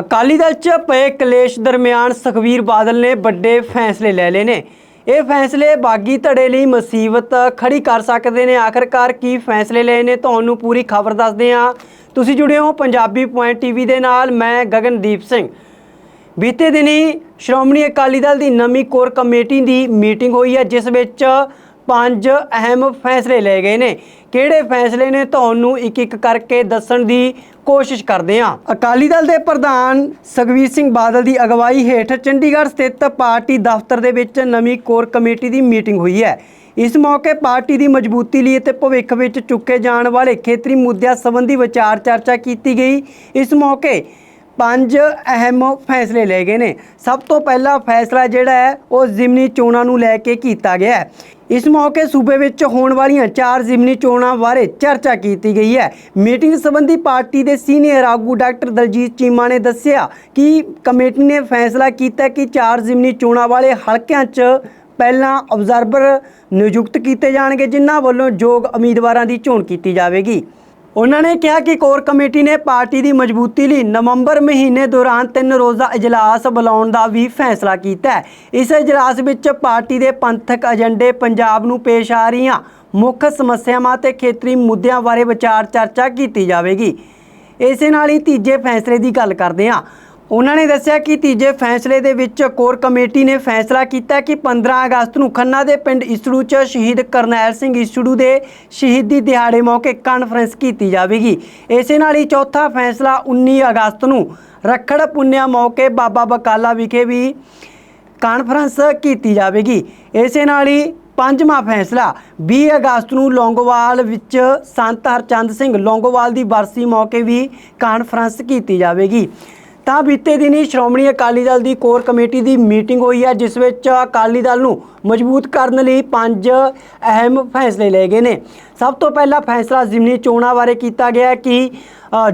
ਅਕਾਲੀ ਦਲ 'ਚ ਪਏ ਕਲੇਸ਼ ਦਰਮਿਆਨ ਸੁਖਵੀਰ ਬਾਦਲ ਨੇ ਵੱਡੇ ਫੈਸਲੇ ਲੈ ਲਏ ਨੇ। ਇਹ ਫੈਸਲੇ ਬਾਗੀ ਧੜੇ ਲਈ ਮੁਸੀਬਤ ਖੜੀ ਕਰ ਸਕਦੇ ਨੇ। ਆਖਰਕਾਰ ਕੀ ਫੈਸਲੇ ਲਏ ਨੇ ਤੁਹਾਨੂੰ ਪੂਰੀ ਖਬਰ ਦੱਸਦੇ ਹਾਂ। ਤੁਸੀਂ ਜੁੜੇ ਹੋ ਪੰਜਾਬੀ ਪੁਆਇੰਟ ਟੀਵੀ ਦੇ ਨਾਲ, ਮੈਂ ਗਗਨਦੀਪ ਸਿੰਘ। ਬੀਤੇ ਦਿਨੀ ਸ਼੍ਰੋਮਣੀ ਅਕਾਲੀ ਦਲ ਦੀ ਨਵੀਂ ਕੋਰ ਕਮੇਟੀ ਦੀ ਮੀਟਿੰਗ ਹੋਈ ਹੈ, ਜਿਸ ਵਿੱਚ ਪੰਜ ਅਹਿਮ ਫੈਸਲੇ ਲਏ ਗਏ ਨੇ। ਕਿਹੜੇ ਫੈਸਲੇ ਨੇ? ਤੁਹਾਨੂੰ ਇੱਕ ਇੱਕ ਕਰਕੇ ਦੱਸਣ ਦੀ ਕੋਸ਼ਿਸ਼ ਕਰਦੇ ਹਾਂ। ਅਕਾਲੀ ਦਲ ਦੇ ਪ੍ਰਧਾਨ ਸੁਖਬੀਰ ਸਿੰਘ ਬਾਦਲ ਦੀ ਅਗਵਾਈ ਹੇਠ ਚੰਡੀਗੜ੍ਹ ਸਥਿਤ ਪਾਰਟੀ ਦਫ਼ਤਰ ਦੇ ਵਿੱਚ ਨਵੀਂ ਕੋਰ ਕਮੇਟੀ ਦੀ ਮੀਟਿੰਗ ਹੋਈ ਹੈ। ਇਸ ਮੌਕੇ ਪਾਰਟੀ ਦੀ ਮਜ਼ਬੂਤੀ ਲਈ ਅਤੇ ਭਵਿੱਖ ਵਿੱਚ ਚੁੱਕੇ ਜਾਣ ਵਾਲੇ ਖੇਤਰੀ ਮੁੱਦਿਆਂ ਸੰਬੰਧੀ ਵਿਚਾਰ ਚਰਚਾ ਕੀਤੀ ਗਈ। ਇਸ ਮੌਕੇ ਪੰਜ ਅਹਿਮ ਫੈਸਲੇ ਲਏ ਗਏ ਨੇ। ਸਭ ਤੋਂ ਪਹਿਲਾ ਫੈਸਲਾ ਜਿਹੜਾ ਹੈ, ਉਹ ਜ਼ਿਮਨੀ ਚੋਣਾਂ ਨੂੰ ਲੈ ਕੇ ਕੀਤਾ ਗਿਆ ਹੈ। ਇਸ ਮੌਕੇ ਸੂਬੇ ਵਿੱਚ ਹੋਣ ਵਾਲੀਆਂ ਚਾਰ ਜ਼ਿਮਨੀ ਚੋਣਾਂ ਬਾਰੇ ਚਰਚਾ ਕੀਤੀ ਗਈ ਹੈ। ਮੀਟਿੰਗ ਸੰਬੰਧੀ ਪਾਰਟੀ ਦੇ ਸੀਨੀਅਰ ਆਗੂ ਡਾਕਟਰ ਦਲਜੀਤ ਚੀਮਾ ਨੇ ਦੱਸਿਆ ਕਿ ਕਮੇਟੀ ਨੇ ਫੈਸਲਾ ਕੀਤਾ ਕਿ ਚਾਰ ਜ਼ਿਮਨੀ ਚੋਣਾਂ ਵਾਲੇ ਹਲਕਿਆਂ 'ਚ ਪਹਿਲਾਂ ਅਬਜ਼ਰਵਰ ਨਿਯੁਕਤ ਕੀਤੇ ਜਾਣਗੇ, ਜਿਨ੍ਹਾਂ ਵੱਲੋਂ ਯੋਗ ਉਮੀਦਵਾਰਾਂ ਦੀ ਚੋਣ ਕੀਤੀ ਜਾਵੇਗੀ। ਉਹਨਾਂ ਨੇ ਕਿਹਾ ਕਿ ਕੋਰ ਕਮੇਟੀ ਨੇ ਪਾਰਟੀ ਦੀ ਮਜ਼ਬੂਤੀ ਲਈ ਨਵੰਬਰ ਮਹੀਨੇ ਦੌਰਾਨ ਤਿੰਨ ਰੋਜ਼ਾ ਇਜਲਾਸ ਬੁਲਾਉਣ ਦਾ ਵੀ ਫੈਸਲਾ ਕੀਤਾ ਹੈ। ਇਸ ਇਜਲਾਸ ਵਿੱਚ ਪਾਰਟੀ ਦੇ ਪੰਥਕ ਏਜੰਡੇ ਪੰਜਾਬ ਨੂੰ ਪੇਸ਼ ਆ ਰਹੀਆਂ ਮੁੱਖ ਸਮੱਸਿਆਵਾਂ ਤੇ ਖੇਤਰੀ ਮੁੱਦਿਆਂ ਬਾਰੇ ਵਿਚਾਰ ਚਰਚਾ ਕੀਤੀ ਜਾਵੇਗੀ। ਇਸੇ ਨਾਲ ਹੀ ਤੀਜੇ ਫੈਸਲੇ ਦੀ ਗੱਲ ਕਰਦੇ ਹਾਂ। ਉਹਨਾਂ ਨੇ ਦੱਸਿਆ ਕਿ ਤੀਜੇ ਫੈਸਲੇ ਦੇ ਵਿੱਚ ਕੋਰ ਕਮੇਟੀ ਨੇ ਫੈਸਲਾ ਕੀਤਾ ਕਿ 15 ਅਗਸਤ ਨੂੰ ਖੰਨਾ ਦੇ ਪਿੰਡ ਇਸੜੂ 'ਚ ਸ਼ਹੀਦ ਕਰਨੈਲ ਸਿੰਘ ਇਸੜੂ ਦੇ ਸ਼ਹੀਦੀ ਦਿਹਾੜੇ ਮੌਕੇ ਕਾਨਫਰੰਸ ਕੀਤੀ ਜਾਵੇਗੀ। ਇਸੇ ਨਾਲ ਹੀ ਚੌਥਾ ਫੈਸਲਾ 19 ਅਗਸਤ ਨੂੰ ਰੱਖੜ ਪੁੰਨਿਆ ਮੌਕੇ ਬਾਬਾ ਬਕਾਲਾ ਵਿਖੇ ਵੀ ਕਾਨਫਰੰਸ ਕੀਤੀ ਜਾਵੇਗੀ। ਇਸੇ ਨਾਲ ਹੀ ਪੰਜਵਾਂ ਫੈਸਲਾ 20 ਅਗਸਤ ਨੂੰ ਲੌਂਗੋਵਾਲ ਵਿੱਚ ਸੰਤ ਹਰਚੰਦ ਸਿੰਘ ਲੌਂਗੋਵਾਲ ਦੀ ਬਰਸੀ ਮੌਕੇ ਵੀ ਕਾਨਫਰੰਸ ਕੀਤੀ ਜਾਵੇਗੀ। ਤਾਂ ਬੀਤੇ ਦਿਨੀ ਸ਼੍ਰੋਮਣੀ ਅਕਾਲੀ ਦਲ ਦੀ ਕੋਰ ਕਮੇਟੀ ਦੀ ਮੀਟਿੰਗ ਹੋਈ ਹੈ, ਜਿਸ ਵਿੱਚ ਅਕਾਲੀ ਦਲ ਨੂੰ ਮਜ਼ਬੂਤ ਕਰਨ ਲਈ ਪੰਜ ਅਹਿਮ ਫੈਸਲੇ ਲਏ ਗਏ ਨੇ। ਸਭ ਤੋਂ ਪਹਿਲਾ ਫੈਸਲਾ ਜ਼ਿਮਨੀ ਚੋਣਾਂ ਬਾਰੇ ਕੀਤਾ ਗਿਆ ਕਿ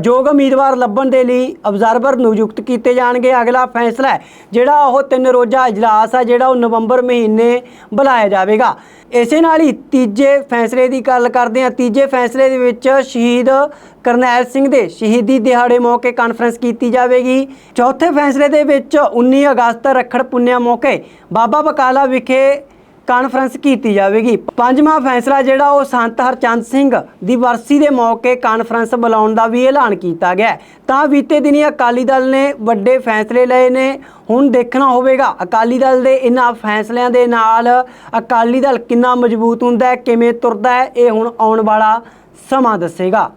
ਯੋਗ ਉਮੀਦਵਾਰ ਲੱਭਣ ਦੇ ਲਈ ਅਬਜ਼ਰਵਰ ਨਿਯੁਕਤ ਕੀਤੇ ਜਾਣਗੇ, ਅਗਲਾ ਫੈਸਲਾ ਜਿਹੜਾ ਉਹ ਤਿੰਨ ਰੋਜ਼ਾ ਇਜਲਾਸ ਹੈ, ਜਿਹੜਾ ਉਹ ਨਵੰਬਰ ਮਹੀਨੇ ਬੁਲਾਇਆ ਜਾਵੇਗਾ। ਇਸੇ ਨਾਲ ਹੀ ਤੀਜੇ ਫੈਸਲੇ ਦੀ ਗੱਲ ਕਰਦੇ ਹਾਂ। ਤੀਜੇ ਫੈਸਲੇ ਦੇ ਵਿੱਚ ਸ਼ਹੀਦ ਕਰਨੈਲ ਸਿੰਘ ਦੇ ਸ਼ਹੀਦੀ ਦਿਹਾੜੇ ਮੌਕੇ ਕਾਨਫਰੰਸ ਕੀਤੀ ਜਾਵੇਗੀ। ਚੌਥੇ ਫੈਸਲੇ ਦੇ ਵਿੱਚ 19 ਅਗਸਤ ਰੱਖੜ ਪੁੰਨਿਆ ਮੌਕੇ ਬਾਬਾ ਬਕਾਲਾ ਵਿਖੇ ਕਾਨਫਰੰਸ ਕੀਤੀ ਜਾਵੇਗੀ। ਪੰਜਵਾਂ ਫੈਸਲਾ ਜਿਹੜਾ ਉਹ ਸੰਤ ਹਰਚੰਦ ਸਿੰਘ ਦੀ ਵਰਸੀ ਦੇ ਮੌਕੇ ਕਾਨਫਰੰਸ ਬੁਲਾਉਣ ਦਾ ਵੀ ਐਲਾਨ ਕੀਤਾ ਗਿਆ। ਤਾਂ ਬੀਤੇ ਦਿਨੀ ਅਕਾਲੀ ਦਲ ਨੇ ਵੱਡੇ ਫੈਸਲੇ ਲਏ ਨੇ। ਹੁਣ ਦੇਖਣਾ ਹੋਵੇਗਾ, ਅਕਾਲੀ ਦਲ ਦੇ ਇਹਨਾਂ ਫੈਸਲਿਆਂ ਦੇ ਨਾਲ ਅਕਾਲੀ ਦਲ ਕਿੰਨਾ ਮਜ਼ਬੂਤ ਹੁੰਦਾ ਹੈ, ਕਿਵੇਂ ਤੁਰਦਾ ਹੈ, ਇਹ ਹੁਣ ਆਉਣ ਵਾਲਾ ਸਮਾਂ ਦੱਸੇਗਾ।